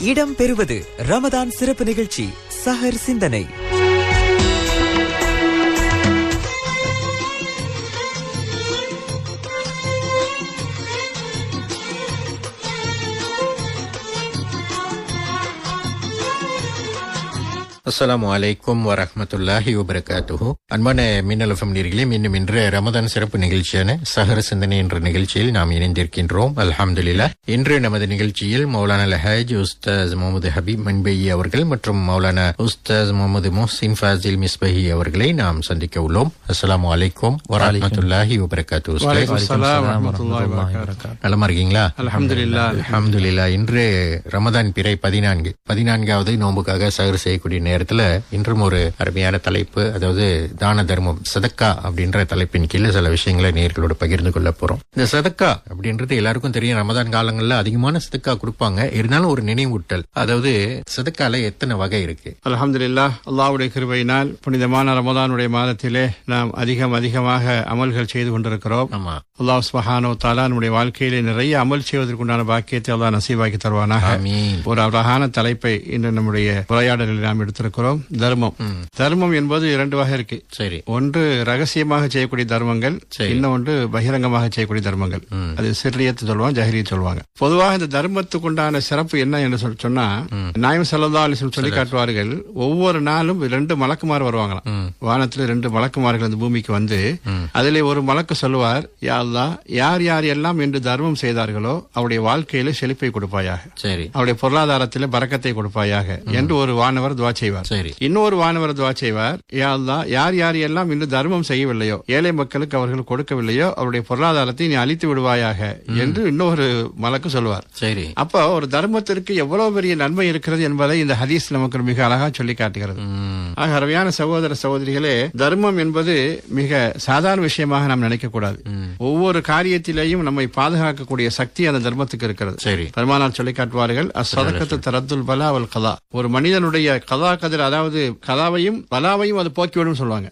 இடம் பெறுவது ரமதான் சிறப்பு நிகழ்ச்சி சஹர் சிந்தனை. அஸ்ஸலாமு அலைக்கும் வரஹ்மத்துல்லாஹி வபரகாத்துஹு அன்பான மின்னல் எஃப்எம் நேர்களே மீண்டும் இன்று ரமதான் சிறப்பு நிகழ்ச்சியான சஹர சிந்தனை என்ற நிகழ்ச்சியில் நாம் இணைந்திருக்கின்றோம். அல்ஹம்துலில்லாஹ். இன்று நமது நிகழ்ச்சியில் மௌலானா லஹாஜ் உஸ்தாஸ் முகமது ஹபீப் மன்பேயி அவர்கள் மற்றும் மௌலானா உஸ்தாஸ் முகமது முஹ்சின் ஃபாசில் மிஸ்பஹி அவர்களை நாம் சந்திக்க உள்ளோம். உஸ்தாஸ். வலைக்கும் சலாம் வரஹ்மத்துல்லாஹி வபரகாத்துஹு. நலமா இருக்கீங்களா அல்ஹம்துலில்லாஹ். அல்ஹம்துலில்லாஹ். இன்று ரமதான் பிறை பதினான்கு. பதினான்காவது நோன்புக்காக சகர் செய்யக்கூடிய நேரத்துல இன்றும் ஒரு அருமையான தலைப்பு அதாவது தான தர்மம் சதக்கா அப்படின்ற தலைப்பின் கீழே சில விஷயங்களை நேர்களோடு பகிர்ந்து கொள்ள போறோம். இந்த சதக்கா அப்படின்றது எல்லாருக்கும் தெரியும். ரமதான் காலங்கள்ல அதிகமான சதக்கா கொடுப்பாங்க. இருந்தாலும் ஒரு நினைவூட்டல். அதாவது சதக்கால எத்தனை வகை இருக்கு? அல்ஹம்துலில்லாஹ் அல்லாஹ்வுடைய கிருபையினால் புனிதமான ரமதானுடைய மாதத்திலே நாம் அதிகம் அதிகமாக அமல்கள் செய்து கொண்டிருக்கிறோம். ஆமா. அல்லாஹ் சுபஹானோ தாலா நம்முடைய வாழ்க்கையிலே நிறைய அமல் செய்வதற்குண்டான பாக்கியத்தை அல்லாஹ் நசீவாக்கி தருவானாக. ஒரு அழகான தலைப்பை இன்று நம்முடைய உரையாடலில் நாம் எடுத்திருக்கிறோம். தர்மம். தர்மம் என்பது இரண்டு வகை இருக்கு. சரி. ஒன்று ரகசியமாக செய்யக்கூடிய தர்மங்கள். இன்னொன்று பகிரங்கமாக செய்யக்கூடிய தர்மங்கள். அது சிறியத்து சொல்லுவாங்க ஜஹரியத் சொல்லுவாங்க. பொதுவாக இந்த தர்மத்துக்குண்டான சிறப்பு என்ன என்று சொல்லி சொன்னா நாயம் சல்லா அலிஸ்லம் சொல்லி காட்டுவார்கள் ஒவ்வொரு நாளும் ரெண்டு மலக்குமார் வருவாங்களாம். வானத்துல ரெண்டு மலக்குமார்கள் அந்த பூமிக்கு வந்து அதிலே ஒரு மலக்கு சொல்லுவார் யா அல்லாஹ் யார் யார் எல்லாம் என்று தர்மம் செய்தார்களோ அவருடைய வாழ்க்கையில செழிப்பை கொடுப்பாயாக. சரி. அவருடைய பொருளாதாரத்தில் பறக்கத்தை கொடுப்பாயாக என்று ஒரு வானவர் துவா செய்வார். சரி. இன்னொரு வானவர் துவா செய்வார். யார் யார் எல்லாம் இன்று தர்மம் செய்யவில்லையோ ஏழை மக்களுக்கு அவர்கள் கொடுக்கவில்லையோ அவருடைய பொருளாதாரத்தை நீ அழித்து விடுவாயாக என்று இன்னொரு மலக்கு சொல்வார். சரி. அப்போ ஒரு தர்மத்திற்கு எவ்வளவு பெரிய நன்மை இருக்கிறது என்பதை இந்த ஹதீஸ் நமக்கு மிக அழகா சொல்லி காட்டுகிறது. ஆக அருமையான சகோதர சகோதரிகளே தர்மம் என்பது மிக சாதாரண விஷயமாக நாம் நினைக்க கூடாது. ஒவ்வொரு காரியத்திலேயும் நம்மை பாதுகாக்கக்கூடிய சக்தி அந்த தர்மத்துக்கு இருக்கிறது. சரி. பெருமானார் சொல்லி காட்டுவார்கள் அசதக்கத்து தரத்துல் பலா அவல் கதா. ஒரு மனிதனுடைய கதா கதிர் அதாவது கதாவையும் பலாவையும் அது போக்கிவிடும் சொல்லுவாங்க.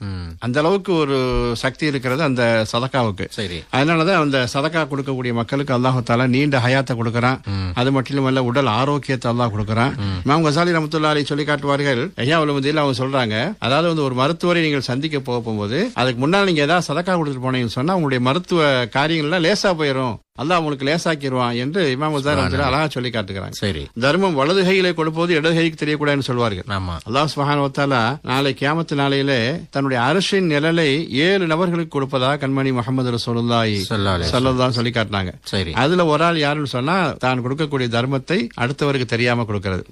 அந்த அளவுக்கு ஒரு சக்தி இருக்கிறது அந்த சதக்காவுக்கு. சரி. அதனாலதான் அந்த சதக்கா கொடுக்கக்கூடிய மக்களுக்கு அல்லாஹு தாலா நீண்ட ஹயாத்தை கொடுக்கறான். அது மட்டும் இல்ல உடல் ஆரோக்கியத்தை அல்லாஹ் கொடுக்கறான். இமாம் கசாலி ரமத்துல்லா அலி சொல்லி காட்டுவார்கள் ஐயா உலகத்தில் அவங்க சொல்றாங்க அதாவது வந்து ஒரு மருத்துவரை நீங்கள் சந்திக்க போக போகும்போது அதுக்கு முன்னால் நீங்க ஏதாவது சதக்கா கொடுத்துட்டு போனீங்கன்னு சொன்னா உங்களுடைய மருத்துவ காரியங்கள்லாம் லேசா போயிடும் அல்லாஹ் உங்களுக்கு லேசாக்கிடுவான் என்று இமாம் ரமத்துல்லா அழகா சொல்லி காட்டுகிறாங்க. சரி. தர்மம் வலது கையிலே கொடுப்போது இடது கைக்கு தெரியக்கூடாதுன்னு சொல்வார்கள். அல்லாஹ் வத்தாலா நாளை கியாமத்து நாளையிலே தன்னுடைய அரசின் நிழலை ஏழு நபர்களுக்கு கொடுப்பதாக கண்மணி முகமது அலைஹி சல்லல்லாஹு சொல்லி காட்டினாங்க. சரி. அதுல ஒரு ஆள் யாருன்னு சொன்னா தான் கொடுக்கக்கூடிய தர்மத்தை அடுத்தவருக்கு தெரியாம கொடுக்கிறது.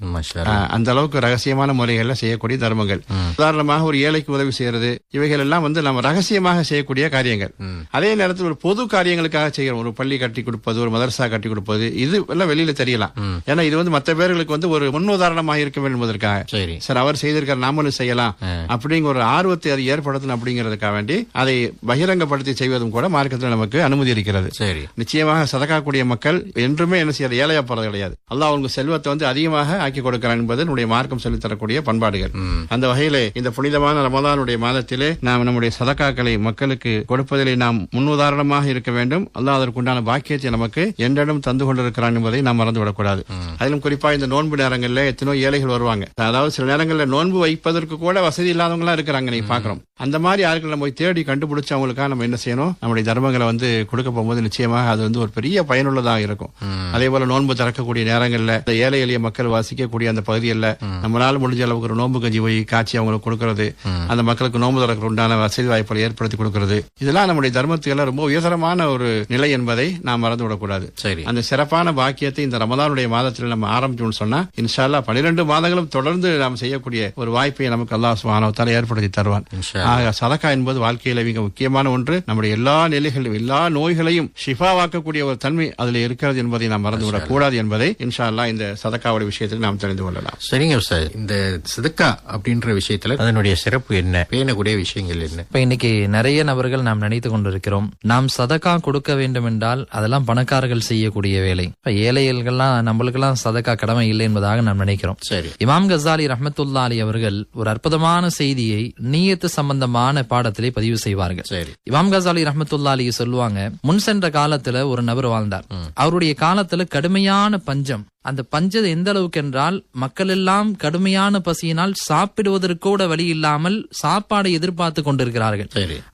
அந்த அளவுக்கு ரகசியமான முறைகள்ல செய்யக்கூடிய தர்மங்கள். உதாரணமாக ஒரு ஏழைக்கு உதவி செய்யறது இவைகள் எல்லாம் வந்து நம்ம ரகசியமாக செய்யக்கூடிய காரியங்கள். அதே நேரத்தில் ஒரு பொது காரியங்களுக்காக செய்யறோம் ஒரு பள்ளி கட்டி கொடுப்பது ஒரு மதரசா கட்டி கொடுப்பது இது எல்லாம் வெளியில தெரியலாம். ஏன்னா இது வந்து மற்ற பேர்களுக்கு வந்து ஒரு முன்னுதாரணமாக இருக்க வேண்டும் என்பதற்காக. சரி. அவர் செய்திருக்கார் நாமளும் செய்யலாம். அப்படிங்கிற ஒரு ஆர்வத்தை அது ஏற்படுத்தணும் அப்படிங்கிறதுக்காக வேண்டி அதை பகிரங்கப்படுத்தி செய்வதும் கூட மார்க்கத்தில் நமக்கு அனுமதி இருக்கிறது. நிச்சயமாக சதக்காக்கூடிய மக்கள் என்றுமே என்ன செய்யறது ஏழையா போறது கிடையாது. அல்லாஹ் அவங்க செல்வத்தை வந்து அதிகமாக ஆக்கி கொடுக்கிறான் என்பது நம்முடைய மார்க்கம் சொல்லித் தரக்கூடிய பண்பாடுகள் அந்த வகையிலே இந்த புனிதமான ரமதானுடைய மாதத்திலே நாம் நம்முடைய சதக்காக்களை மக்களுக்கு கொடுப்பதிலே நாம் முன்னுதாரணமாக இருக்க வேண்டும். அல்லாஹ் அதற்குண்டான பாக்கியத்தை நமக்கு என்றிடம் தந்து கொண்டிருக்கிறான் என்பதை நாம் மறந்துவிடக்கூடாது. அதிலும் குறிப்பா இந்த நோன்பு நேரங்களில் எத்தனையோ ஏழைகள் வருவாங்க. அதாவது சில நேரங்களில் நோன்பு வைப்பதற்கு கூட வசதி இல்லாதவங்களா இருக்கிறாங்க நீங்க பாக்குறோம் அந்த மாதிரி ஆட்களை நம்ம போய் தேடி கண்டுபிடிச்சு அவங்களுக்காக நம்ம என்ன செய்யணும்? நம்முடைய தர்மங்களை வந்து கொடுக்க போகும்போது நிச்சயமாக அது வந்து ஒரு பெரிய பயனுள்ளதாக இருக்கும். அதே போல நோன்பு திறக்கக்கூடிய நேரங்கள்ல இந்த ஏழை எளிய மக்கள் வசிக்கக்கூடிய அந்த பகுதிகளில் நம்மளால முடிஞ்ச அளவுக்கு ஒரு நோன்பு கஞ்சி போய் காய்ச்சி அவங்களுக்கு கொடுக்கறது. அந்த மக்களுக்கு நோன்பு திறக்கிற உண்டான வசதி வாய்ப்புகளை ஏற்படுத்தி கொடுக்கறது. இதெல்லாம் நம்முடைய தர்மத்துக்கு ரொம்ப உயர்தரமான ஒரு நிலை என்பதை நாம் மறந்து விடக்கூடாது. சரி. அந்த சிறப்பான பாக்கியத்தை இந்த ரமதானுடைய மாதத்தில் நம்ம ஆரம்பிச்சோம்னு சொன்னா இன்ஷால்லா பன்னிரெண்டு மாதங்களும் தொடர்ந்து நாம் செய்யக்கூடிய ஒரு வாய்ப்பை நமக்கு அல்லாஹ் சுபானவத்தால ஏற்படுத்தி தருவான். ஆக சதக்கா என்பது வாழ்க்கையில மிக முக்கியமான ஒன்று. நம்முடைய எல்லா நிலைகளிலும் எல்லா நோய்களையும் ஷிஃபாவாக்கக்கூடிய ஒரு தன்மை அதுல இருக்கிறது என்பதை நாம் மறந்துவிடக் கூடாது என்பதை இன்ஷா அல்லாஹ் இந்த சதக்காவுடைய விஷயத்தில் நாம் தெரிந்து கொள்ளலாம். சரிங்க சார் இந்த சிதக்கா அப்படின்ற விஷயத்துல அதனுடைய சிறப்பு என்ன? பேணக்கூடிய விஷயங்கள் என்ன? இப்ப இன்னைக்கு நிறைய நபர்கள் நாம் நினைத்து கொண்டிருக்கிறோம். நாம் சதக்கா கொடுக்க வேண்டும் என்றால் அதெல்லாம் பணக்காரர்கள் செய்யக்கூடிய வேலை. இப்ப ஏழைகள்லாம் நம்மளுக்கெல்லாம் சதக்கா கடமை இல்லை என்பதாக நாம் நினைக்கிறோம். சரி. இமாம் கசாலி ரஹமத்துல்லா அலி அவர்கள் ஒரு அற்புதமான செய்தியை நீயத்து சம்பந்தமான பாடத்திலே பதிவு செய்வார்கள். சரி. இமாம் கசாலி ரஹமத்துல்லா அலி சொல்லுவாங்க முன் சென்ற காலத்துல ஒரு நபர் வாழ்ந்தார். அவருடைய காலத்துல கடுமையான பஞ்சம் அந்த பஞ்சம் எந்த அளவுக்கு என்றால் மக்கள் எல்லாம் கடுமையான பசியினால் சாப்பிடுவதற்கு கூட வழி இல்லாமல் சாப்பாடை எதிர்பார்த்து கொண்டிருக்கிறார்கள்.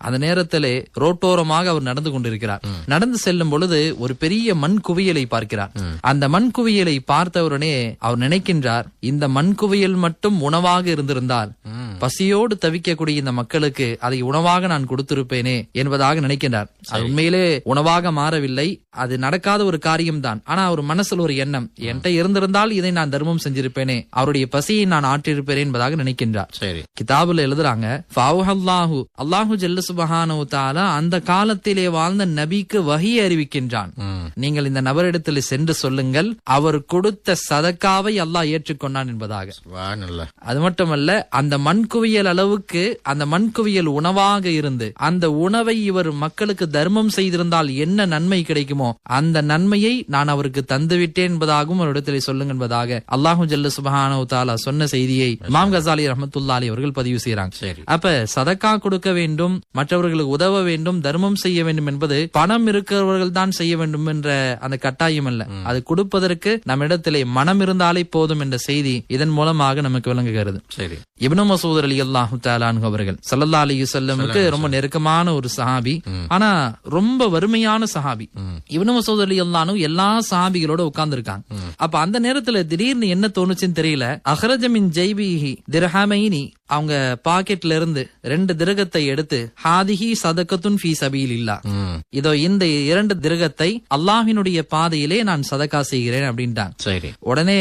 அந்த நேரத்திலே ரோட்டோரமாக அவர் நடந்து கொண்டிருக்கிறார். நடந்து செல்லும் பொழுது ஒரு பெரிய மண் குவியலை பார்க்கிறார். அந்த மண் குவியலை பார்த்தவுடனே அவர் நினைக்கின்றார் இந்த மண் குவியல் மட்டும் உணவாக இருந்திருந்தால் பசியோடு தவிக்கக்கூடிய இந்த மக்களுக்கு அதை உணவாக நான் கொடுத்திருப்பேனே என்பதாக நினைக்கின்றார். அது உண்மையிலே உணவாக மாறவில்லை அது நடக்காத ஒரு காரியம்தான். ஆனா அவர் மனசுல ஒரு எண்ணம் என்கிட்ட இருந்திருந்தால் இதை நான் தர்மம் செஞ்சிருப்பேனே. அவருடைய பசியை நான் ஆற்றிருப்பேனே என்பதாக நினைக்கின்றார். சரி. கிதாபுல எழுதுறாங்க "ஃபஅவுஹல்லாஹு", அல்லாஹு ஜல்ல சுபஹானஹு தஆலா அந்த காலத்திலே வாழ்ந்த நபிக்கு வஹி அறிவிக்கின்றான். நீங்கள் இந்த நபரிடத்தில் சென்று சொல்லுங்கள் அவர் கொடுத்த சதக்காவை அல்லாஹ் ஏற்றுக்கொண்டான் என்பதாக. அது மட்டுமல்ல அந்த மண்குவியல் அளவுக்கு அந்த மண்குவியல் உணவாக இருந்து அந்த உணவை இவர் மக்களுக்கு தர்மம் செய்திருந்தால் என்ன நன்மை கிடைக்குமோ அந்த நன்மையை நான் அவருக்கு தந்துவிட்டேன் என்பதாகவும் இடத்திலே சொல்லுங்க என்பதாக அல்லாஹு ஜல்ல சுபஹானஹு தஆலா சொன்ன செய்தியை இமாம் கசாலி ரஹ்மத்துல்லாஹி அவர்கள் பதிவு செய்றாங்க. சரி. அப்ப சதக்கா கொடுக்க வேண்டும் மற்றவர்களுக்கு உதவ வேண்டும் தர்மம் செய்ய வேண்டும் என்பது பணம் இருக்கிறவர்கள் தான் செய்ய வேண்டும் என்ற அந்த கட்டாயம் அல்ல. அது கொடுப்பதற்கு நம்மிடத்திலே மனம் இருந்தாலே போதும் என்ற செய்தி இதன் மூலமாக நமக்கு விளங்குகிறது. சரி. இப்னு மசூத் அலி அல்லாஹு தாலான் அவர்கள் சல்லல்லா அலி செல்லமுக்கு ரொம்ப நெருக்கமான ஒரு சஹாபி. ஆனா ரொம்ப வறுமையான சஹாபி. இப்னு மசூத் அலி அல்லானு எல்லா சஹாபிகளோட உட்கார்ந்து இருக்காங்க அப்ப அந்த நேரத்துல திடீர்னு என்ன தோணுச்சுன்னு தெரியல. அஹ்ரஜமின் ஜெய்பிஹி திரஹாமைனி அவங்க பாக்கெட்ல இருந்து ரெண்டு திரகத்தை எடுத்து ஹாதிஹி சதக்கத்துன் ஃபீ சபீல் இல்லா. இதோ இந்த இரண்டு திரகத்தை அல்லாஹ்வினுடைய பாதையிலே நான் சதக்கா செய்கிறேன் அப்படின்ட்டாங்க சரி. உடனே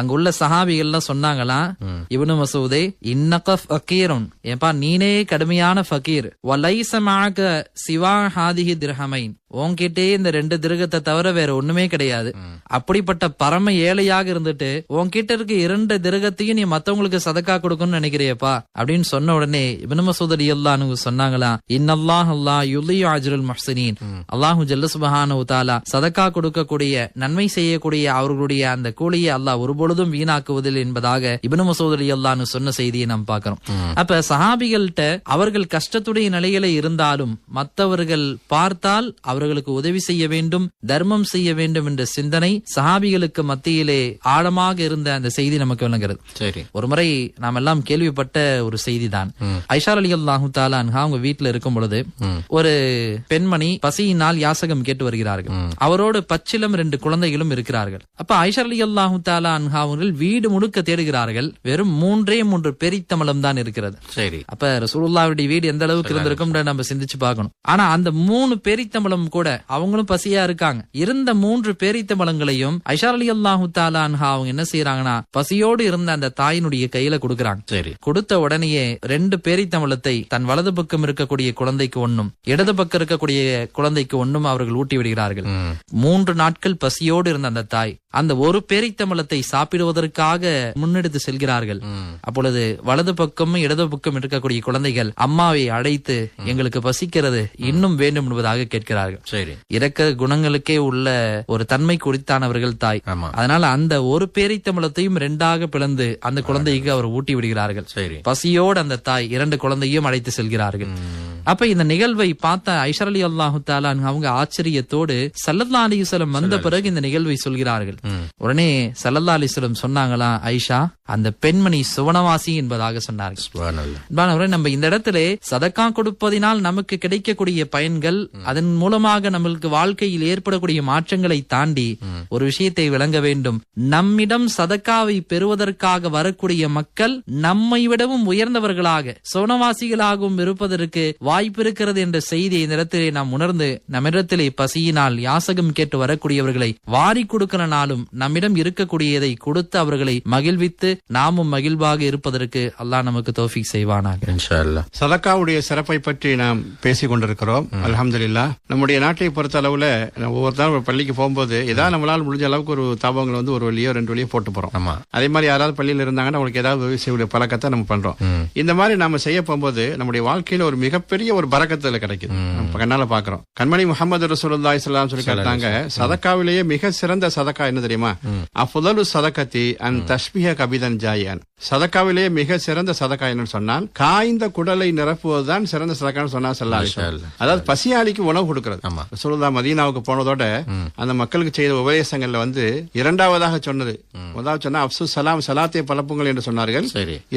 அங்க உள்ள சஹாபிகள்லாம் சொன்னாங்களாம் இவனு மசூதே இன்னக ஃபக்கீருன் ஏப்பா நீனே கடுமையான ஃபக்கீர் வலைச மாக சிவா ஹாதிஹி திரஹமைன். உன்கிட்டே இந்த ரெண்டு திருகத்தை தவிர வேற ஒண்ணுமே கிடையாது. அப்படிப்பட்ட பரம ஏழையாக இருந்துட்டு உன்கிட்ட இருக்க இரண்டு திருகத்தையும் நீ மத்தவங்களுக்கு சதக்கா கொடுக்கணும்னு நினைக்கிறியப்பா. அப்படின்னு சொன்ன உடனே இப்னு மசூத் அல்லாஹ்னு சொன்னாங்களா இன்னல்லாஹ் அல்லாஹ் யுலியு அஜ்ருல் முஹ்சினீன். அல்லாஹு ஜல்ல சுபஹானஹு தஆலா சதக்கா கொடுக்கக்கூடிய நன்மை செய்யக்கூடிய அவர்களுடைய அந்த கூலியை அல்லாஹ் ஒருபொழுதும் வீணாக்குவதில் என்பதாக இப்னு மசூத் அல்லாஹ்னு சொன்ன செய்தியை நாம் பார்க்கிறோம். அப்ப சஹாபிகள்கிட்ட அவர்கள் கஷ்டத்துடைய நிலையில இருந்தாலும் மற்றவர்கள் பார்த்தால் அவர்களுக்கு உதவி செய்ய வேண்டும் தர்மம் செய்ய வேண்டும் என்ற சிந்தனை சஹாபிகளுக்கு மத்தியிலே ஆழமாக இருந்த அந்த செய்தி நமக்கு விளங்குகிறது. சரி. ஒரு முறை நாம் எல்லாம் கேள்விப்பட்ட ஒரு செய்தி தான் ஐஷார் அலி அல்லாஹு தாலா அவங்க வீட்டுல இருக்கும் பொழுது ஒரு பெண்மணி பசியினால் யாசகம் கேட்டு வருகிறார்கள். அவரோடு பச்சிலம் ரெண்டு குழந்தைகளும் இருக்கிறார்கள். அப்ப ஐஷார் அலி அல்லாஹு தாலா அன்ஹா அவர்கள் வீடு முழுக்க தேடுகிறார்கள். வெறும் மூன்றே மூன்று பெரித்தமலம் தான் இருக்கிறது. சரி. அப்ப ரசூலுல்லாவுடைய வீடு எந்த அளவுக்கு இருந்திருக்கும் நம்ம சிந்திச்சு பார்க்கணும். ஆனா அந்த மூணு பேரித்தம்பளம் கூட அவங்களும் பசியா இருக்காங்க. இருந்த மூன்று பேரித்தம்பளங்களையும் ஐஷார் அலி அல்லாஹு தாலா அன்ஹா அவங்க என்ன செய்யறாங்கன்னா பசியோடு இருந்த அந்த தாயினுடைய கையில கொடுக்கறாங்க. சரி. கொடுத்த உடனேயே ரெண்டு பேரித்தம்பளத்தை தன் வலது பக்கம் இருக்கக்கூடிய குழந்தைக்கு ஒண்ணும் இடது பக்கம் இருக்கக்கூடிய குழந்தைக்கு ஒண்ணும் அவர்கள் ஊட்டி விடுகிறார்கள். மூன்று நாட்கள் பசியோடு இருந்த அந்த தாய் அந்த ஒரு பேரித்தம்பளத்தை சாப்பிடுவதற்காக முன்னெடுத்து செல்கிறார்கள். அப்பொழுது வலது பக்கமும் இடது பக்கம் இருக்கக்கூடிய குழந்தைகள் அம்மாவை அழைத்து எங்களுக்கு பசிக்கிறது இன்னும் வேண்டும் என்பதாக கேட்கிறார்கள். சரி. இரக்க குணங்களுக்கே உள்ள ஒரு தன்மை குறித்தானவர்கள் தாய். அதனால அந்த ஒரு பேரித்தம்பளத்தையும் ரெண்டாக பிளந்து அந்த குழந்தைக்கு அவர் ஊட்டி விடுகிறார்கள். சரி. பசியோடு அந்த தாய் இரண்டு குழந்தையும் அழைத்து செல்கிறார்கள். அப்ப இந்த நிகழ்வை பார்த்த ஐஷர் அலி அல்லாஹு தாலா அவங்க ஆச்சரியத்தோடு சல்லல்லா அலிஸ்லம் வந்த பிறகு இந்த நிகழ்வை சொல்கிறார்கள். உடனே சல்லல்லா அலிஸ்லம் சொன்னாங்களா ஐஷா அந்த பெண்மணி சுவனவாசி என்பதாக சொன்னார்கள். நம்ம இந்த இடத்திலே சதக்கா கொடுப்பதினால் நமக்கு கிடைக்கக்கூடிய பயன்கள் அதன் மூலமாக நம்மளுக்கு வாழ்க்கையில் ஏற்படக்கூடிய மாற்றங்களை தாண்டி ஒரு விஷயத்தை விளங்க வேண்டும். நம்மிடம் சதக்காவை பெறுவதற்காக வரக்கூடிய மக்கள் நம்மை விடவும் உயர்ந்தவர்களாக சோனவாசிகளாகவும் இருப்பதற்கு வாய்ப்பு இருக்கிறது என்ற செய்தியை இந்த இடத்திலே நாம் உணர்ந்து நம்மிடத்திலே பசியினால் யாசகம் கேட்டு வரக்கூடியவர்களை வாரி கொடுக்கிறனாலும் நம்மிடம் இருக்கக்கூடியதை கொடுத்து அவர்களை மகிழ்வித்து நாமும் மகிழ்வாக இருப்பதற்கு அல்லாஹ் நமக்கு தௌஃபீக் செய்வானாக. இன்ஷா அல்லாஹ். சதக்காவுடைய சிறப்பை பற்றி நாம் பேசிக் கொண்டிருக்கிறோம் அல்ஹம்துலில்லாஹ் நம்முடைய நாட்டை பொறுத்த அளவுல நம்ம ஒவ்வொருத்தரும் ஒரு பள்ளிக்கு போகும்போது ஏதாவது நம்மளால முடிஞ்ச அளவுக்கு ஒரு தாபங்களை வந்து ஒரு வழியோ ரெண்டு வழியோ போட்டு போறோம். அதே மாதிரி யாராவது பள்ளியில் இருந்தாங்கன்னா அவங்களுக்கு ஏதாவது உதவி செய்யக்கூடிய பழக்கத்தை நம்ம பண்றோம். இந்த மாதிரி நாம செய்ய போகும்போது நம்முடைய வாழ்க்கையில ஒரு மிகப்பெரிய ஒரு பறக்கத்துல கிடைக்குது. நம்ம கண்ணால பாக்குறோம். கண்மணி முகமது ஸல்லல்லாஹு அலைஹி சொல்லி கேட்டாங்க சதக்காவிலேயே மிக சிறந்த சதக்கா என்ன தெரியுமா? அஃதலு சதக்கத்தி அன் தஷ்பிஹ கபிதன் ஜாயான் சதக்காவிலே மிக சிறந்த சதக்கா என்னன்னு சொன்னால் காய்ந்த குடலை நிரப்புவதுதான் சிறந்த சதக்கான்னு சொன்னா செல்ல. அதாவது பசியாளிக்கு உணவு கொடுக்கிறது. ஆமா. ரசூலுல்லாஹ் மதீனாவுக்கு போனதோட அந்த மக்களுக்கு செய்த உபதேசங்கள்ல வந்து இரண்டாவதாக சொன்னது. முதலாவது சொன்னா அப்சு சலாம் சலாத்தை பலப்புங்கள் என்று சொன்னார்கள்.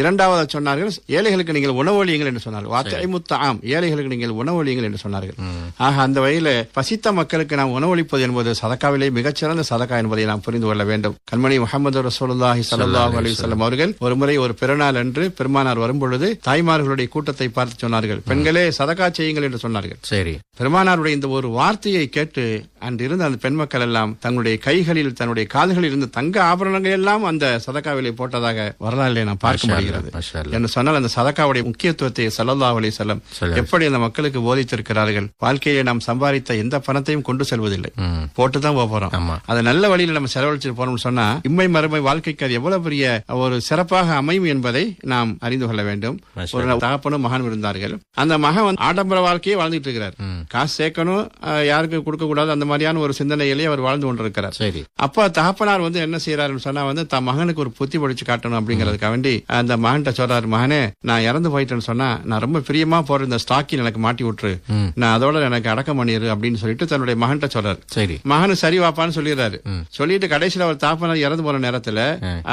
இரண்டாவதாக சொன்னார்கள் ஏழைகளுக்கு நீங்கள் உணவளியுங்கள் என்று சொன்னார்கள். வாத்தைமுத்தாம் ஏழைகளுக்கு நீங்கள் உணவளியுங்கள் என்று சொன்னார்கள். ஆக அந்த வகையில பசித்த மக்களுக்கு நாம் உணவளிப்பது என்பது சதக்காவிலே மிகச்சிறந்த சதக்கா என்பதை நாம் புரிந்து கொள்ள வேண்டும். கண்மணி முகமது ரசூலுல்லாஹி ஸல்லல்லாஹு அலைஹி வஸல்லம். அவர்கள் ஒரு முறை ஒரு பிறநாள் அன்று பெருமானார் வரும்பொழுது தாய்மார்களுடைய கூட்டத்தை பார்த்து சொன்னார்கள். பெண்களே சதக்கா செய்யுங்கள் என்று சொன்னார்கள். சரி. பெருமானாருடைய இந்த ஒரு வார்த்தையை கேட்டு அன்றிருந்த அந்த பெண் மக்கள் எல்லாம் தங்களுடைய கைகளில் தன்னுடைய கால்களில் இருந்த தங்க ஆபரணங்கள் எல்லாம் அந்த சதக்காவிலே போட்டதாக வரலாற்றிலே நாம் பார்க்க முடிகிறது. என்று சொன்னால் அந்த சதக்காவுடைய முக்கியத்துவத்தை சல்லல்லாஹு அலைஹி வஸல்லம் சொல்லுங்க. எப்படி அந்த மக்களுக்கு போதித்திருக்கிறார்கள் வாழ்க்கையை நாம் சம்பாதித்த எந்த பணத்தையும் கொண்டு செல்வதில்லை. போட்டுதான் போறோம். அதை நல்ல வழியில நம்ம செலவழிச்சு போறோம்னு சொன்னா இம்மை மறுமை வாழ்க்கைக்கு அது எவ்வளவு பெரிய ஒரு சிறப்பாக அமையும் என்பதை நாம் அறிந்து கொள்ள வேண்டும் ஒரு தகப்பனும் மகனும் இருந்தார்கள் அந்த மகன் ஆடம்பர வாழ்க்கையை வாழ்ந்துட்டு இருக்கிறார். காசு சேர்க்கணும் யாருக்கு கொடுக்க கூடாது அந்த மாதிரியான ஒரு சிந்தனையிலே அவர் வாழ்ந்து கொண்டிருக்கிறார். சரி. அப்ப தகப்பனார் வந்து என்ன செய்யறாருன்னு சொன்னா வந்து தன் மகனுக்கு ஒரு புத்தி படிச்சு காட்டணும் அப்படிங்கறதுக்காக வேண்டி அந்த மகன்கிட்ட சொல்றாரு மகனே நான் இறந்து போயிட்டேன்னு சொன்னா நான் ரொம்ப பிரியமா போற இந்த ஸ்டாக்கில் எனக்கு மாட்டி விட்டுரு. நான் அதோட எனக்கு அடக்கம் பண்ணிரு அப்படின்னு சொல்லிட்டு தன்னுடைய மகன்கிட்ட சொல்றாரு. சரி. மகனு சரி வாப்பான்னு சொல்லிடுறாரு. சொல்லிட்டு கடைசியில அவர் தாப்பனார் இறந்து போற நேரத்துல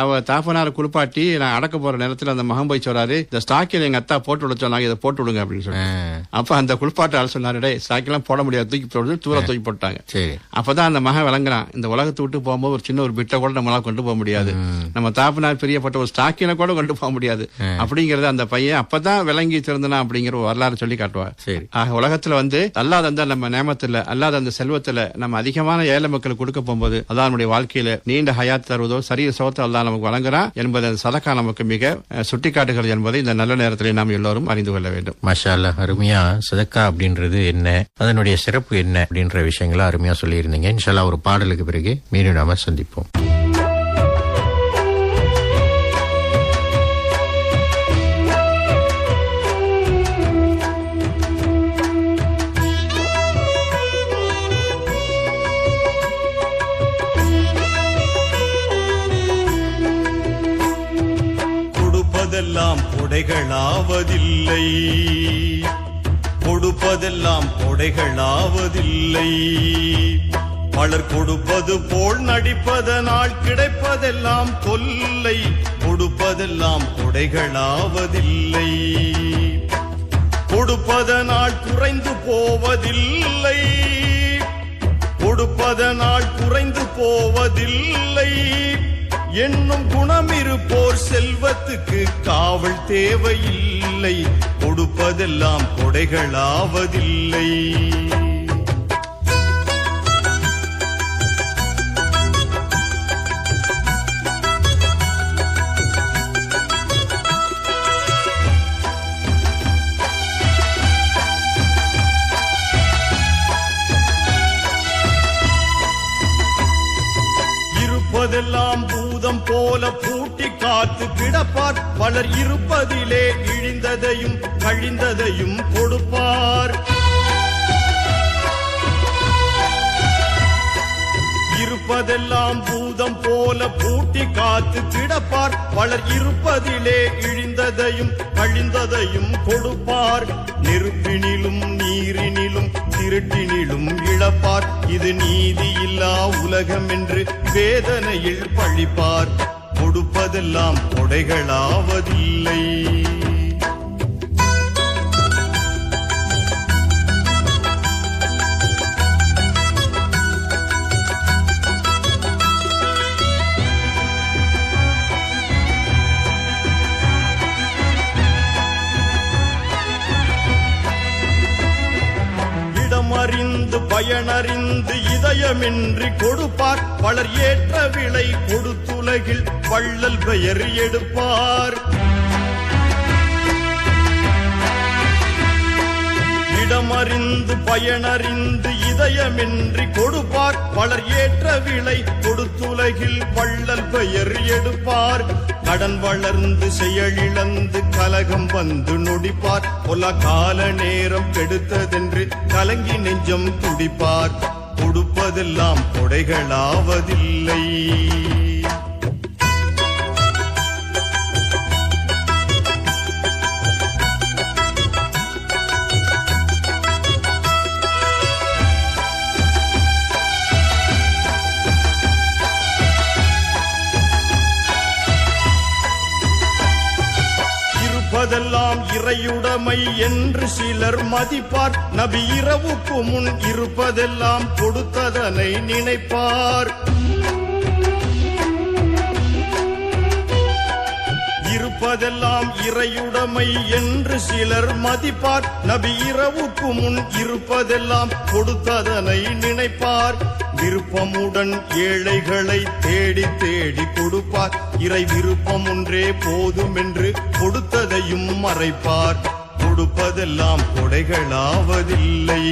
அவர் தாப்பனார் குளிப்பாட்டி நான் அடக்க போற நேரத்துல அந்த மகன் போய் சொல்றாரு இந்த ஸ்டாக்கில் எங்க அத்தா போட்டு விட சொன்னாங்க இதை போட்டு விடுங்க அப்படின்னு சொல்லி அப்ப அந்த குளிப்பாட்டு ஆள் சொன்னாரு ஸ்டாக்கெல்லாம் போட முடியாது தூக்கி போடுறது தூர தூக்கி போட்டாங்க. சரி. அப்பதான் அந்த மகன் விளங்குறான். இந்த உலகத்தை விட்டு போகும்போது ஒரு சின்ன ஒரு பிட்டை கூட நம்மளால கொண்டு போக முடியாது. நம்ம தாப்பனார் பிரியப்பட்ட ஒரு ஸ்டாக்கினை கூட கொண்டு போக முடியாது. அப்படிங்கறது அந்த பையன் அப்பதான் விளங்கி திறந்தனா அப்படிங்கிற ஒரு வரலாறு சொல்லி காட்டுவார். சரி. ஆக உலகத்துல வந்து அல்லாத அந்த நம்ம நேமத்துல அல்லாத அந்த செல்வத்துல நம்ம அதிகமான ஏழை மக்களுக்கு கொடுக்க போகும்போது அதான் நம்முடைய வாழ்க்கையில நீண்ட ஹயாத் தருவதோ சரிய சோத்தை அல்லா நமக்கு வழங்குறான் என்பது அந்த சதக்கா நமக்கு மிக சுட்டிக்காட்டுகிறது என்பதை இந்த நல்ல நேரத்திலே நாம் எல்லோரும் அறிந்து கொள்ள வேண்டும். மாஷா அல்லாஹ் அருமையா சதக்கா அப்படின்றது என்ன? அதனுடைய சிறப்பு என்ன? அப்படின்ற விஷயங்களை அருமையா சொல்லியிருந்தீங்க. இன்ஷால்லா ஒரு பாடலுக்கு பிறகு மீண்டும் நாம சந்திப்போம். கொடுப்பதெல்லாம் கொடைகளாவதில்லை கொடுப்பதெல்லாம் கொடைகளாவதில்லை. பலர் கொடுப்பது போல் நடிப்பதனால் கிடைப்பதெல்லாம் தொல்லை. கொடுப்பதெல்லாம் கொடைகளாவதில்லை. கொடுப்பதனால் குறைந்து போவதில்லை. கொடுப்பதனால் குறைந்து போவதில்லை. என்னும் குணமிருப்போர் செல்வத்துக்கு காவல் தேவையில்லை. கொடுப்பதெல்லாம் கொடைகளாவதில்லை. இருப்பதெல்லாம் பூதம் போல பூட்டி காத்து கிடப்பார் பலர் இருப்பதிலே இழிந்ததையும் கழிந்ததையும் கொடுப்பார். இருப்பதெல்லாம் பூதம் போல பூட்டி காத்து கிடப்பார் பலர் இருப்பதிலே இழிந்ததையும் கழிந்ததையும் கொடுப்பார். நெருப்பினிலும் நீரினிலும் திருட்டினிலும் இழப்பார். இது நீதி இல்லா உலகம் என்று வேதனையில் பழிப்பார். கொடுப்பதெல்லாம் கொடைகளாவதில்லை. பயனறிந்து இதயமின்றி கொடுப்பார். பலர் ஏற்ற விலை கொடுத்துலகில் வள்ளல் பெயர் எடுப்பார். இடமறிந்து பயனறிந்து இதயமின்றி கொடுப்பார். பலர் ஏற்ற விலை கொடுத்துலகில் பள்ளல் பெயர் எடுப்பார். கடன் வளர்ந்து செயலிழந்து கலகம் வந்து நொடிப்பார். பொல கால நேரம் கெடுத்ததென்று கலங்கி நெஞ்சம் துடிப்பார். கொடுப்பதெல்லாம் கொடைகளாவதில்லை. இறையுடைமை என்று சிலர் மதிப்பார். நபி இரவுக்கு முன் இருப்பதெல்லாம் கொடுத்ததனை நினைப்பார். இருப்பதெல்லாம் இறையுடைமை என்று சிலர் மதிப்பார். நபி இரவுக்கு முன் இருப்பதெல்லாம் கொடுத்ததனை நினைப்பார். விருப்பமுடன் ஏழைகளை தேடி தேடி கொடுப்பார். இறை விருப்பம் ஒன்றே போதும் என்று கொடுத்ததையும் மறைப்பார். கொடுப்பதெல்லாம் கொடைகளாவதில்லை.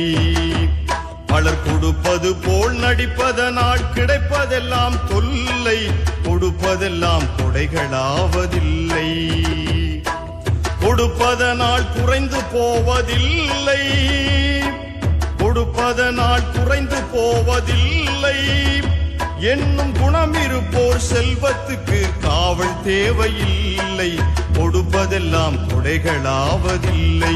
பலர் கொடுப்பது போல் நடிப்பதனால் கிடைப்பதெல்லாம் தொல்லை. கொடுப்பதெல்லாம் கொடைகளாவதில்லை. கொடுப்பதனால் குறைந்து போவதில்லை. கொடுப்பதனால் குறைந்து போவதில்லை. என்னும் குணம் இருப்போர் செல்வத்துக்கு காவல் தேவையில்லை. கொடுப்பதெல்லாம் கொடைகளாவதில்லை.